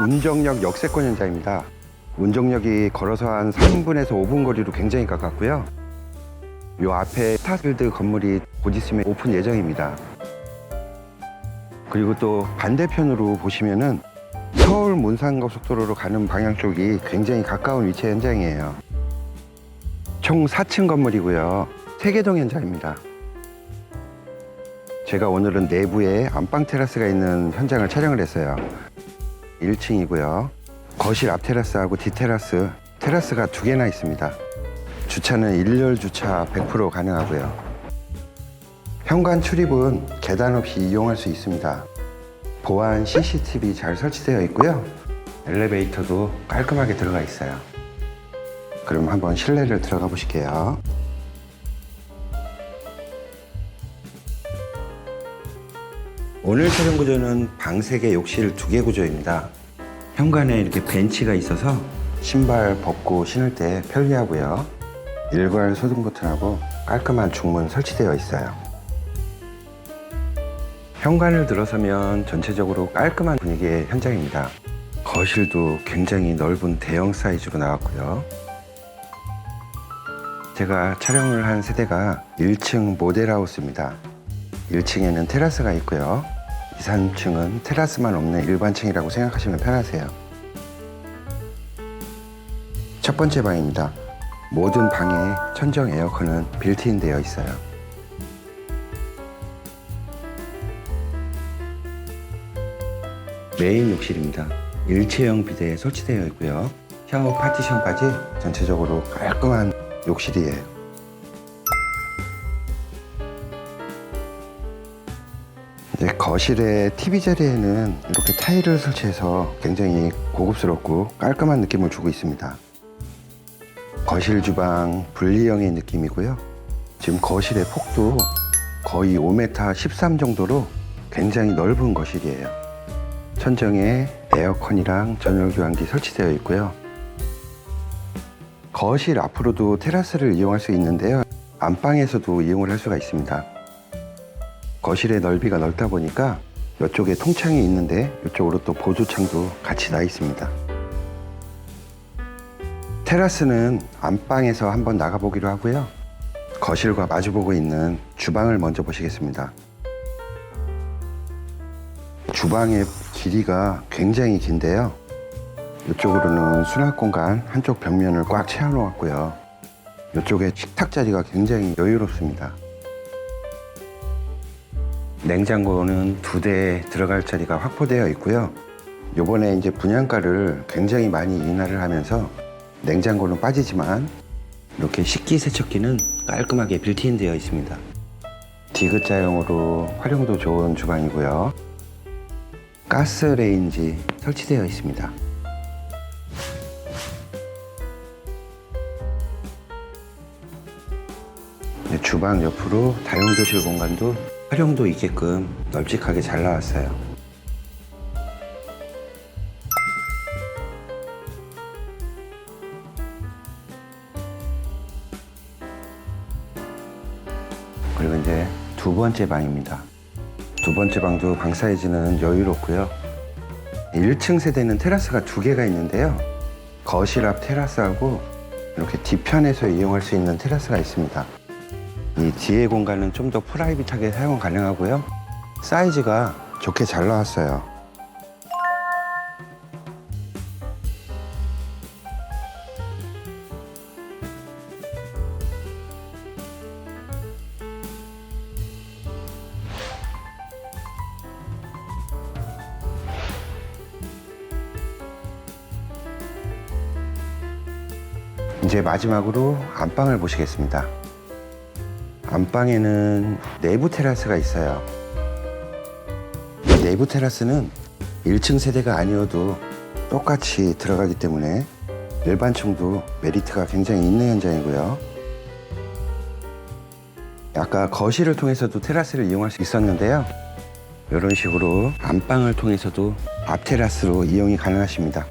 운정역 역세권 현장입니다. 운정역이 걸어서 한 3분에서 5분 거리로 굉장히 가깝고요. 요 앞에 스타필드 건물이 곧 있으면 오픈 예정입니다. 그리고 또 반대편으로 보시면은 서울 문산고속도로로 가는 방향 쪽이 굉장히 가까운 위치 현장이에요. 총 4층 건물이고요. 세개동 현장입니다. 제가 오늘은 내부에 안방 테라스가 있는 현장을 촬영을 했어요. 1층이고요. 거실 앞 테라스하고 뒤 테라스, 테라스가 두 개나 있습니다. 주차는 일렬 주차 100% 가능하고요. 현관 출입은 계단 없이 이용할 수 있습니다. 보안 CCTV 잘 설치되어 있고요. 엘리베이터도 깔끔하게 들어가 있어요. 그럼 한번 실내를 들어가 보실게요. 오늘 촬영 구조는 방 3개, 욕실 2개 구조입니다. 현관에 이렇게 벤치가 있어서 신발 벗고 신을 때 편리하고요. 일괄 소등 버튼하고 깔끔한 중문 설치되어 있어요. 현관을 들어서면 전체적으로 깔끔한 분위기의 현장입니다. 거실도 굉장히 넓은 대형 사이즈로 나왔고요. 제가 촬영을 한 세대가 1층 모델하우스입니다. 1층에는 테라스가 있고요. 2, 3층은 테라스만 없는 일반층이라고 생각하시면 편하세요. 첫 번째 방입니다. 모든 방에 천정 에어컨은 빌트인 되어 있어요. 메인 욕실입니다. 일체형 비대에 설치되어 있고요. 샤워 파티션까지 전체적으로 깔끔한 욕실이에요. 거실의 TV 자리에는 이렇게 타일을 설치해서 굉장히 고급스럽고 깔끔한 느낌을 주고 있습니다. 거실 주방 분리형의 느낌이고요. 지금 거실의 폭도 거의 5m 13 정도로 굉장히 넓은 거실이에요. 천정에 에어컨이랑 전열 교환기 설치되어 있고요. 거실 앞으로도 테라스를 이용할 수 있는데요. 안방에서도 이용을 할 수가 있습니다. 거실의 넓이가 넓다 보니까 이쪽에 통창이 있는데 이쪽으로 또 보조창도 같이 나 있습니다. 테라스는 안방에서 한번 나가보기로 하고요. 거실과 마주보고 있는 주방을 먼저 보시겠습니다. 주방의 길이가 굉장히 긴데요. 이쪽으로는 수납 공간 한쪽 벽면을 꽉 채워놓았고요. 이쪽에 식탁 자리가 굉장히 여유롭습니다. 냉장고는 두 대 들어갈 자리가 확보되어 있고요. 요번에 이제 분양가를 굉장히 많이 인하를 하면서 냉장고는 빠지지만 이렇게 식기 세척기는 깔끔하게 빌트인 되어 있습니다. 디귿자형으로 활용도 좋은 주방이고요. 가스 레인지 설치되어 있습니다. 주방 옆으로 다용도실 공간도 활용도 있게끔 널찍하게 잘 나왔어요. 그리고 이제 두 번째 방입니다. 두 번째 방도 방 사이즈는 여유롭고요. 1층 세대는 테라스가 두 개가 있는데요. 거실 앞 테라스하고 이렇게 뒤편에서 이용할 수 있는 테라스가 있습니다. 이 뒤에 공간은 좀 더 프라이빗하게 사용 가능하고요. 사이즈가 좋게 잘 나왔어요. 이제 마지막으로 안방을 보시겠습니다. 안방에는 내부 테라스가 있어요. 이 내부 테라스는 1층 세대가 아니어도 똑같이 들어가기 때문에 일반층도 메리트가 굉장히 있는 현장이고요. 아까 거실을 통해서도 테라스를 이용할 수 있었는데요. 이런 식으로 안방을 통해서도 앞 테라스로 이용이 가능하십니다.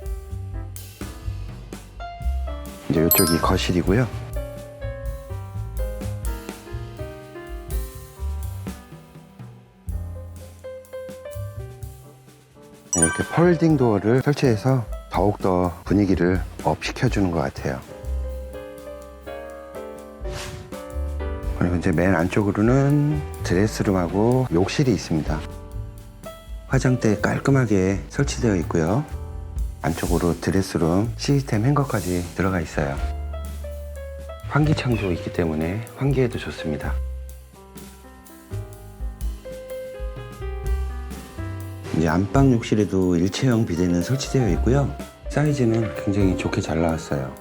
이제 이쪽이 거실이고요. 이렇게 폴딩 도어를 설치해서 더욱더 분위기를 업 시켜주는 것 같아요. 그리고 이제 맨 안쪽으로는 드레스룸하고 욕실이 있습니다. 화장대 깔끔하게 설치되어 있고요. 안쪽으로 드레스룸 시스템 행거까지 들어가 있어요. 환기창도 있기 때문에 환기에도 좋습니다. 이제 안방 욕실에도 일체형 비대는 설치되어 있고요. 사이즈는 굉장히 좋게 잘 나왔어요.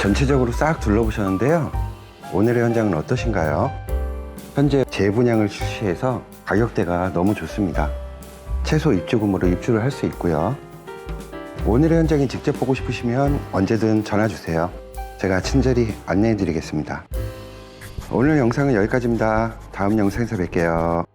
전체적으로 싹 둘러보셨는데요. 오늘의 현장은 어떠신가요? 현재 재분양을 실시해서 가격대가 너무 좋습니다. 최소 입주금으로 입주를 할 수 있고요. 오늘의 현장이 직접 보고 싶으시면 언제든 전화 주세요. 제가 친절히 안내해 드리겠습니다. 오늘 영상은 여기까지입니다. 다음 영상에서 뵐게요.